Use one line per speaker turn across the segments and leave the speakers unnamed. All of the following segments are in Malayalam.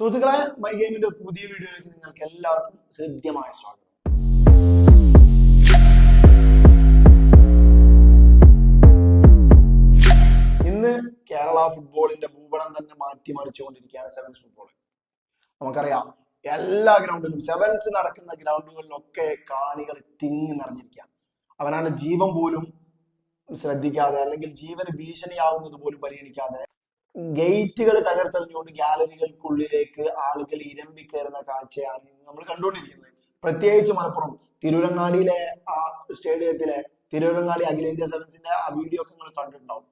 സുഹൃത്തുക്കളെ മൈ ഗെയിമിന്റെ പുതിയ വീഡിയോയിലേക്ക് നിങ്ങൾക്ക് എല്ലാവർക്കും ഹൃദ്യമായ സ്വാഗതം. ഇന്ന് കേരള ഫുട്ബോളിന്റെ ഭൂപടം തന്നെ മാറ്റിമറിച്ചുകൊണ്ടിരിക്കുകയാണ് സെവൻസ് ഫുട്ബോൾ നമുക്കറിയാം എല്ലാ ഗ്രൗണ്ടിലും സെവൻസ് നടക്കുന്ന ഗ്രൗണ്ടുകളിലൊക്കെ കാണികൾ തിങ്ങി നിറഞ്ഞിരിക്കുക അവനാണ് ജീവൻ പോലും ശ്രദ്ധിക്കാതെ അല്ലെങ്കിൽ ജീവന് ഭീഷണിയാവുന്നത് പോലും പരിഗണിക്കാതെ ഗേറ്റുകൾ തകർത്തെറിഞ്ഞുകൊണ്ട് ഗാലറികൾക്കുള്ളിലേക്ക് ആളുകൾ ഇരമ്പി കയറുന്ന കാഴ്ചയാണ് നമ്മൾ കണ്ടുകൊണ്ടിരിക്കുന്നത്. പ്രത്യേകിച്ച് മലപ്പുറം തിരുവരങ്ങാടിയിലെ ആ സ്റ്റേഡിയത്തിലെ തിരുവരങ്ങാടി അഖിലേന്ത്യാ സെവൻസിന്റെ ആ വീഡിയോ ഒക്കെ നിങ്ങൾ കണ്ടിട്ടുണ്ടാവും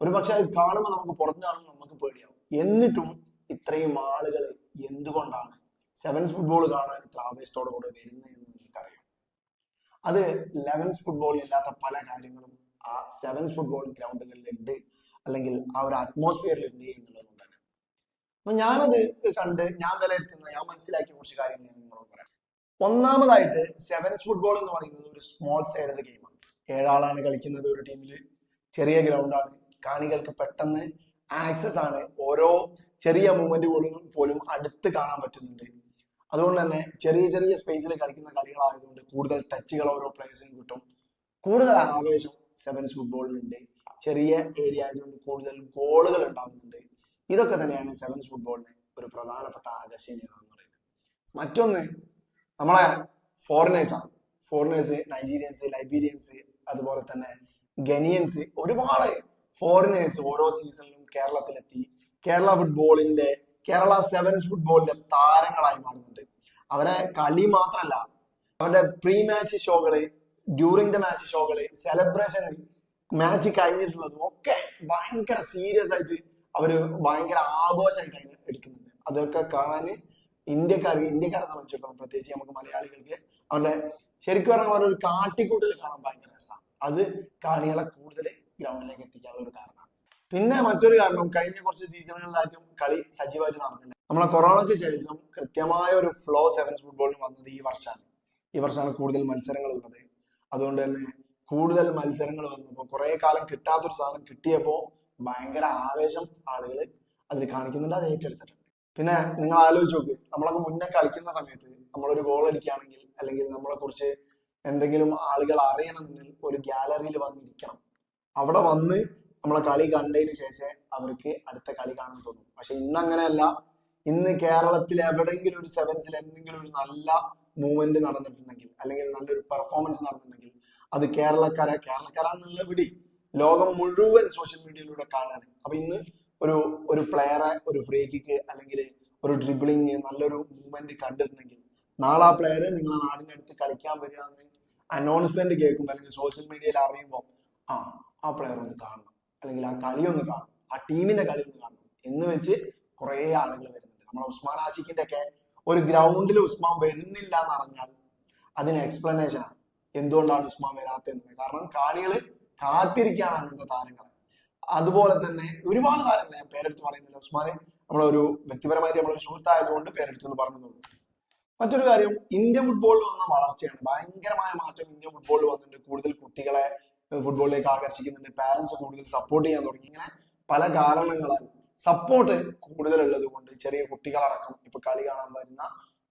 ഒരു പക്ഷെ അത് കാണുമ്പോൾ നമുക്ക് പുറത്തു കാണുമ്പോൾ നമുക്ക് പേടിയാവും. എന്നിട്ടും ഇത്രയും ആളുകൾ എന്തുകൊണ്ടാണ് സെവൻസ് ഫുട്ബോൾ കാണാൻ ഇത്ര ആവേശത്തോടെ കൂടെ വരുന്നത് എന്ന് നിങ്ങൾക്കറിയാം. അത് ലെവൻസ് ഫുട്ബോളിൽ ഇല്ലാത്ത പല കാര്യങ്ങളും ആ സെവൻസ് ഫുട്ബോൾ ഗ്രൗണ്ടുകളിൽ ഉണ്ട് അല്ലെങ്കിൽ ആ ഒരു അറ്റ്മോസ്ഫിയറിൽ ഉണ്ട് എന്നുള്ളത് കൊണ്ടാണ്. അപ്പൊ ഞാനത് കണ്ട് ഞാൻ വിലയിരുത്തുന്ന ഞാൻ മനസ്സിലാക്കിയ കുറച്ച് കാര്യങ്ങൾ ഞാൻ നിങ്ങളോട് പറയാം. ഒന്നാമതായിട്ട് സെവൻസ് ഫുട്ബോൾ എന്ന് പറയുന്നത് ഒരു സ്മോൾ സൈഡഡ് ഗെയിമാണ് ഏഴാളാണ് കളിക്കുന്നത് ഒരു ടീമിൽ ചെറിയ ഗ്രൗണ്ടാണ് കാണികൾക്ക് പെട്ടെന്ന് ആക്സസ് ആണ്. ഓരോ ചെറിയ മൂവ്മെന്റ് പോലും പോലും അടുത്ത് കാണാൻ പറ്റുന്നുണ്ട്. അതുകൊണ്ട് തന്നെ ചെറിയ ചെറിയ സ്പേസിൽ കളിക്കുന്ന കളികളായതുകൊണ്ട് കൂടുതൽ ടച്ചുകൾ ഓരോ പ്ലേയേഴ്സിനും കിട്ടും. കൂടുതൽ ആവേശം സെവൻസ് ഫുട്ബോളിലുണ്ട് ചെറിയ ഏരിയ ആയതുകൊണ്ട് കൂടുതൽ ഗോളുകൾ ഉണ്ടാകുന്നുണ്ട് ഇതൊക്കെ തന്നെയാണ് സെവൻസ് ഫുട്ബോളിന് ഒരു പ്രധാനപ്പെട്ട ആകർഷണീയത എന്ന് പറയുന്നത്. മറ്റൊന്ന് നമ്മളെ ഫോറിനേഴ്സ് ആണ്. ഫോറിനേഴ്സ് നൈജീരിയൻസ് ലൈബീരിയൻസ് അതുപോലെ തന്നെ ഗനിയൻസ് ഒരുപാട് ഫോറിനേഴ്സ് ഓരോ സീസണിലും കേരളത്തിലെത്തി. കേരള ഫുട്ബോളിന്റെ കേരള സെവൻസ് ഫുട്ബോളിന്റെ താരങ്ങളായി മാറുന്നുണ്ട്. അവരെ കളി മാത്രമല്ല അവരുടെ പ്രീ മാച്ച് ഷോകൾ ഡ്യൂറിങ് ദ മാച്ച് ഷോകൾ സെലിബ്രേഷൻ മാച്ച് കഴിഞ്ഞിട്ടുള്ളതും ഒക്കെ ഭയങ്കര സീരിയസ് ആയിട്ട് അവർ ഭയങ്കര ആഘോഷമായിട്ട് അതിനെ എടുക്കുന്നുണ്ട്. അതൊക്കെ കാണാൻ ഇന്ത്യക്കാർക്ക് ഇന്ത്യക്കാരെ സംബന്ധിച്ചിടത്തോളം പ്രത്യേകിച്ച് നമുക്ക് മലയാളികൾക്ക് അവരുടെ ശരിക്കും പറഞ്ഞാൽ അവരുടെ ഒരു കാട്ടിക്കൂട്ടൽ കാണാൻ ഭയങ്കര രസമാണ് അത് കാണികളെ കൂടുതൽ ഗ്രൗണ്ടിലേക്ക് എത്തിക്കാനുള്ള ഒരു കാരണമാണ് പിന്നെ മറ്റൊരു കാരണം കഴിഞ്ഞ കുറച്ച് സീസണുകളിലായിട്ടും കളി സജീവമായിട്ട് നടന്നില്ല നമ്മളെ കൊറോണയ്ക്ക് ശേഷം കൃത്യമായ ഒരു ഫ്ലോ സെവൻസ് ഫുട്ബോളിന് വന്നത് ഈ വർഷമാണ് ഈ വർഷമാണ് കൂടുതൽ മത്സരങ്ങൾ ഉള്ളത്. അതുകൊണ്ട് തന്നെ കൂടുതൽ മത്സരങ്ങൾ വന്നപ്പോൾ കുറെ കാലം കിട്ടാത്തൊരു സാധനം കിട്ടിയപ്പോൾ ഭയങ്കര ആവേശം ആളുകൾ അതിൽ കാണിക്കുന്നുണ്ട് അത് ഏറ്റെടുത്തിട്ടുണ്ട്. പിന്നെ നിങ്ങൾ ആലോചിച്ച് നോക്ക് നമ്മളൊക്കെ മുന്നേ കളിക്കുന്ന സമയത്ത് നമ്മളൊരു ഗോൾ അടിക്കുകയാണെങ്കിൽ അല്ലെങ്കിൽ നമ്മളെ കുറിച്ച് എന്തെങ്കിലും ആളുകൾ അറിയണമെന്നുണ്ടെങ്കിൽ ഒരു ഗാലറിയിൽ വന്നിരിക്കണം അവിടെ വന്ന് നമ്മളെ കളി കണ്ടതിന് ശേഷം അവർക്ക് അടുത്ത കളി കാണാൻ തോന്നും. പക്ഷെ ഇന്ന് അങ്ങനെയല്ല ഇന്ന് കേരളത്തിൽ എവിടെയെങ്കിലും ഒരു സെവൻസിൽ എന്തെങ്കിലും ഒരു നല്ല മൂവ്മെന്റ് നടന്നിട്ടുണ്ടെങ്കിൽ അല്ലെങ്കിൽ നല്ലൊരു പെർഫോമൻസ് നടന്നിട്ടുണ്ടെങ്കിൽ അത് കേരളക്കാര. കേരളക്കാര എന്നുള്ള വിടി ലോകം മുഴുവൻ സോഷ്യൽ മീഡിയയിലൂടെ കാണാണ്. അപ്പൊ ഇന്ന് ഒരു ഒരു പ്ലെയറെ ഒരു ഫ്രീ കിക്ക് അല്ലെങ്കിൽ ഒരു ഡ്രിബിളിങ് നല്ലൊരു മൂവ്മെന്റ് കണ്ടിട്ടുണ്ടെങ്കിൽ നാളെ ആ പ്ലെയർ നിങ്ങളെ നാടിന്റെ അടുത്ത് കളിക്കാൻ വരിക എന്ന് അനൗൺസ്മെന്റ് കേൾക്കുമ്പോൾ അല്ലെങ്കിൽ സോഷ്യൽ മീഡിയയിൽ അറിയുമ്പോൾ ആ ആ പ്ലെയർ ഒന്ന് കാണണം. അല്ലെങ്കിൽ ആ കളി ഒന്ന് കാണണം. ആ ടീമിന്റെ കളി ഒന്ന് കാണണം എന്ന് വെച്ച് കുറെ ആളുകൾ വരുന്നുണ്ട്. നമ്മൾ ഉസ്മാൻ ആഷിഖിന്റെ ഒക്കെ ഒരു ഗ്രൗണ്ടിൽ ഉസ്മാൻ വരുന്നില്ല എന്ന് അറിഞ്ഞാൽ അതിന് എക്സ്പ്ലനേഷൻ ആണ്. എന്തുകൊണ്ടാണ് ഉസ്മാൻ വരാത്തതെന്ന് കാരണം കാണികൾ കാത്തിരിക്കുകയാണ് അങ്ങനത്തെ താരങ്ങളെ. അതുപോലെ തന്നെ ഒരുപാട് താരങ്ങൾ ഞാൻ പേരെടുത്ത് പറയുന്നില്ല. ഉസ്മാനെ നമ്മളൊരു വ്യക്തിപരമായിട്ട് നമ്മളൊരു സുഹൃത്തായതുകൊണ്ട് പേരെടുത്തെന്ന് പറഞ്ഞതുള്ളൂ മറ്റൊരു കാര്യം ഇന്ത്യൻ ഫുട്ബോളിൽ വന്ന വളർച്ചയാണ്. ഭയങ്കരമായ മാറ്റം ഇന്ത്യൻ ഫുട്ബോളിൽ വന്നിട്ടുണ്ട്. കൂടുതൽ കുട്ടികളെ ഫുട്ബോളിലേക്ക് ആകർഷിക്കുന്നുണ്ട്. പാരന്റ്സ് കൂടുതൽ സപ്പോർട്ട് ചെയ്യാൻ തുടങ്ങി. ഇങ്ങനെ പല കാരണങ്ങളാൽ സപ്പോർട്ട് കൂടുതൽ ഉള്ളത് കൊണ്ട് ചെറിയ കുട്ടികളടക്കം ഇപ്പൊ കളി കാണാൻ വരുന്ന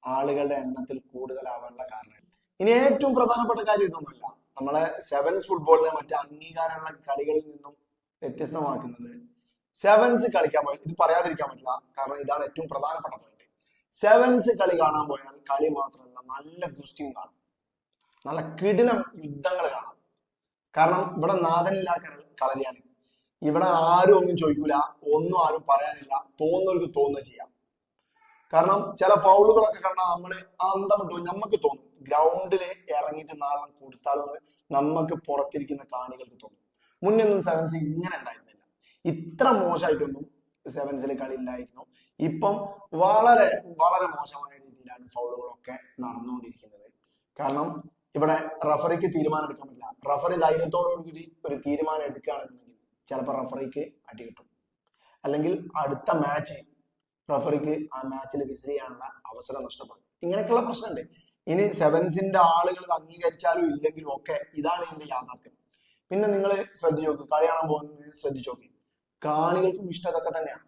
ആളുകളുടെ എണ്ണത്തിൽ കൂടുതലാവാനുള്ള കാരണം ഇനി ഏറ്റവും പ്രധാനപ്പെട്ട കാര്യം ഇതൊന്നുമല്ല. നമ്മളെ സെവൻസ് ഫുട്ബോളിനെ മറ്റ് അംഗീകാരമുള്ള കളികളിൽ നിന്നും വ്യത്യസ്തമാക്കുന്നത് സെവൻസ് കളിക്കാൻ പോയാൽ ഇത് പറയാതിരിക്കാൻ പറ്റില്ല കാരണം ഇതാണ് ഏറ്റവും പ്രധാനപ്പെട്ട പോയിന്റ് സെവൻസ് കളി കാണാൻ പോയാൽ കളി മാത്രമല്ല നല്ല ഗുസ്തിയും കാണും. നല്ല കിടിലം യുദ്ധങ്ങൾ കാണാം. കാരണം ഇവിടെ നാഥനില്ലാ കളരിയാണ്. ഇവിടെ ആരും ഒന്നും ചോദിക്കൂല ഒന്നും ആരും പറയാനില്ല തോന്നുന്നവർക്ക് തോന്നുക ചെയ്യാം. കാരണം ചില ഫൗളുകളൊക്കെ കണ്ടാൽ നമ്മൾ അന്തമിട്ട് നമുക്ക് തോന്നും. ഗ്രൗണ്ടിൽ ഇറങ്ങിയിട്ട് നാളെ കൊടുത്താലോ നമുക്ക് പുറത്തിരിക്കുന്ന കാണികൾക്ക് തോന്നും. മുന്നൊന്നും സെവൻസ് ഇങ്ങനെ ഉണ്ടായിരുന്നില്ല. ഇത്ര മോശമായിട്ടൊന്നും സെവൻസിൽ കളി ഇല്ലായിരുന്നു. ഇപ്പം വളരെ വളരെ മോശമായ രീതിയിലാണ് ഫൗളുകളൊക്കെ നടന്നുകൊണ്ടിരിക്കുന്നത്. കാരണം ഇവിടെ റഫറിക്ക് തീരുമാനം എടുക്കാൻ പറ്റില്ല. റഫറി ധൈര്യത്തോടുകൂടി ഒരു തീരുമാനം എടുക്കുകയാണെന്നുണ്ടെങ്കിൽ ചിലപ്പോൾ റഫറിക്ക് അടി കിട്ടും. അല്ലെങ്കിൽ അടുത്ത മാച്ച് റഫറിക്ക് ആ മാച്ചിൽ വിസിൽ ചെയ്യാനുള്ള അവസരം നഷ്ടപ്പെടും. ഇങ്ങനെയൊക്കെയുള്ള പ്രശ്നമുണ്ട്. ഇനി സെവൻസിന്റെ ആളുകൾ അംഗീകരിച്ചാലും ഇല്ലെങ്കിലും ഒക്കെ ഇതാണ് ഇതിന്റെ യാഥാർത്ഥ്യം. പിന്നെ നിങ്ങൾ ശ്രദ്ധിച്ചു നോക്ക് കളി കാണാൻ പോകുന്നത് ശ്രദ്ധിച്ചു നോക്കി. കാണികൾക്കും ഇഷ്ടം ഇതൊക്കെ തന്നെയാണ്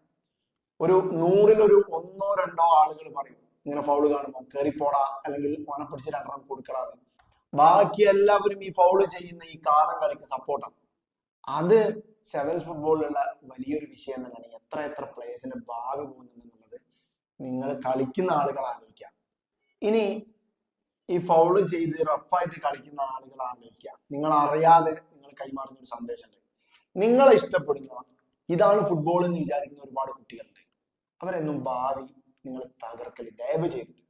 ഒരു നൂറിലൊരു ഒന്നോ രണ്ടോ ആളുകൾ പറയും ഇങ്ങനെ ഫൗൾ കാണുമ്പോൾ കയറിപ്പോടാ അല്ലെങ്കിൽ ഓനെ പിടിച്ച് രണ്ടെണ്ണം കൊടുക്കടാതെ ബാക്കി എല്ലാവരും ഈ ഫൗൾ ചെയ്യുന്ന ഈ കാലം കളിക്ക് സപ്പോർട്ടാണ് അത് സെവൻസ് ഫുട്ബോളിലുള്ള വലിയൊരു വിഷയം തന്നെയാണ്. എത്ര എത്ര പ്ലേയേഴ്സിന്റെ ഭാവി പോകുന്നുണ്ടെന്നുള്ളത് നിങ്ങൾ കളിക്കുന്ന ആളുകൾ ആലോചിക്കുക. ഇനി ഈ ഫൗൾ ചെയ്ത് റഫായിട്ട് കളിക്കുന്ന ആളുകൾ ആലോചിക്കുക. നിങ്ങൾ അറിയാതെ നിങ്ങൾ കൈമാറുന്ന ഒരു സന്ദേശമുണ്ട്. നിങ്ങളെ ഇഷ്ടപ്പെടുന്ന ഇതാണ് ഫുട്ബോൾ എന്ന് വിചാരിക്കുന്ന ഒരുപാട് കുട്ടികളുണ്ട്. അവരെന്നും ഭാവി നിങ്ങൾ തകർക്കൽ ദയവ് ചെയ്തിട്ട്.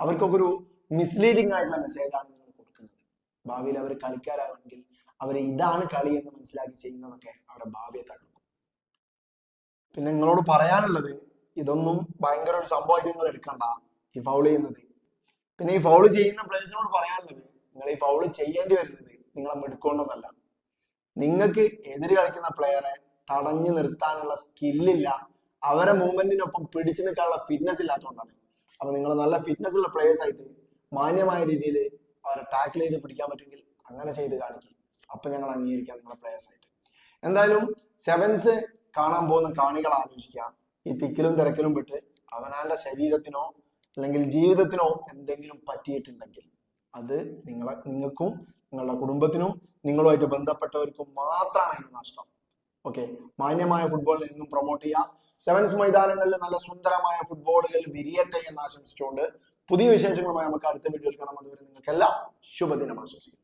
അവർക്കൊക്കെ ഒരു മിസ്ലീഡിംഗ് ആയിട്ടുള്ള മെസ്സേജാണ് നിങ്ങൾ കൊടുക്കുന്നത്. ഭാവിയിൽ അവർ കളിക്കാരാണെങ്കിൽ അവർ ഇതാണ് കളി എന്ന് മനസ്സിലാക്കി ചെയ്യുന്നതൊക്കെ അവരുടെ ഭാവിയെ തകർക്കും. പിന്നെ നിങ്ങളോട് പറയാനുള്ളത് ഇതൊന്നും ഭയങ്കര ഒരു സംഭവമായിട്ട് നിങ്ങൾ എടുക്കണ്ട. ഈ ഫൗൾ ചെയ്യുന്നത് പിന്നെ ഈ ഫൗൾ ചെയ്യുന്ന പ്ലേയേഴ്സിനോട് പറയാനുള്ളത് നിങ്ങൾ ഈ ഫൗൾ ചെയ്യേണ്ടി വരുന്നത് നിങ്ങളെ മെടുക്കൊണ്ടൊന്നല്ല. നിങ്ങൾക്ക് എതിര് കളിക്കുന്ന പ്ലെയറെ തടഞ്ഞു നിർത്താനുള്ള സ്കില്ലില്ല അവരെ മൂവ്മെന്റിനൊപ്പം പിടിച്ചു നിൽക്കാനുള്ള ഫിറ്റ്നസ് ഇല്ലാത്തതുകൊണ്ടാണ് അപ്പൊ നിങ്ങൾ നല്ല ഫിറ്റ്നസ് ഉള്ള പ്ലേയേഴ്സ് ആയിട്ട് മാന്യമായ രീതിയിൽ അവരെ ടാക്കിൾ ചെയ്ത് പിടിക്കാൻ പറ്റുമെങ്കിൽ അങ്ങനെ ചെയ്ത് കാണിക്കും. അപ്പൊ ഞങ്ങൾ അംഗീകരിക്കാം നിങ്ങളെ പ്ലേയേഴ്സ് ആയിട്ട്. എന്തായാലും സെവൻസ് കാണാൻ പോകുന്ന കാണികൾ ആലോചിക്കുക ഈ തിക്കിലും തിരക്കിലും വിട്ട് അവനാന്റെ ശരീരത്തിനോ അല്ലെങ്കിൽ ജീവിതത്തിനോ എന്തെങ്കിലും പറ്റിയിട്ടുണ്ടെങ്കിൽ അത് നിങ്ങളെ നിങ്ങൾക്കും നിങ്ങളുടെ കുടുംബത്തിനും നിങ്ങളുമായിട്ട് ബന്ധപ്പെട്ടവർക്കും മാത്രമാണ് അതിന് നഷ്ടം. ഓക്കെ മാന്യമായ ഫുട്ബോളിനെ എന്നും പ്രൊമോട്ട് ചെയ്യാം സെവൻസ് മൈതാനങ്ങളിൽ നല്ല സുന്ദരമായ ഫുട്ബോളുകൾ വിരിയട്ടെ എന്ന് ആശംസിച്ചുകൊണ്ട് പുതിയ വിശേഷങ്ങളുമായി നമുക്ക് അടുത്ത വീഡിയോയിൽ കാണാം. അതുവരെ നിങ്ങൾക്കെല്ലാം ശുഭദിനം ആശംസിക്കും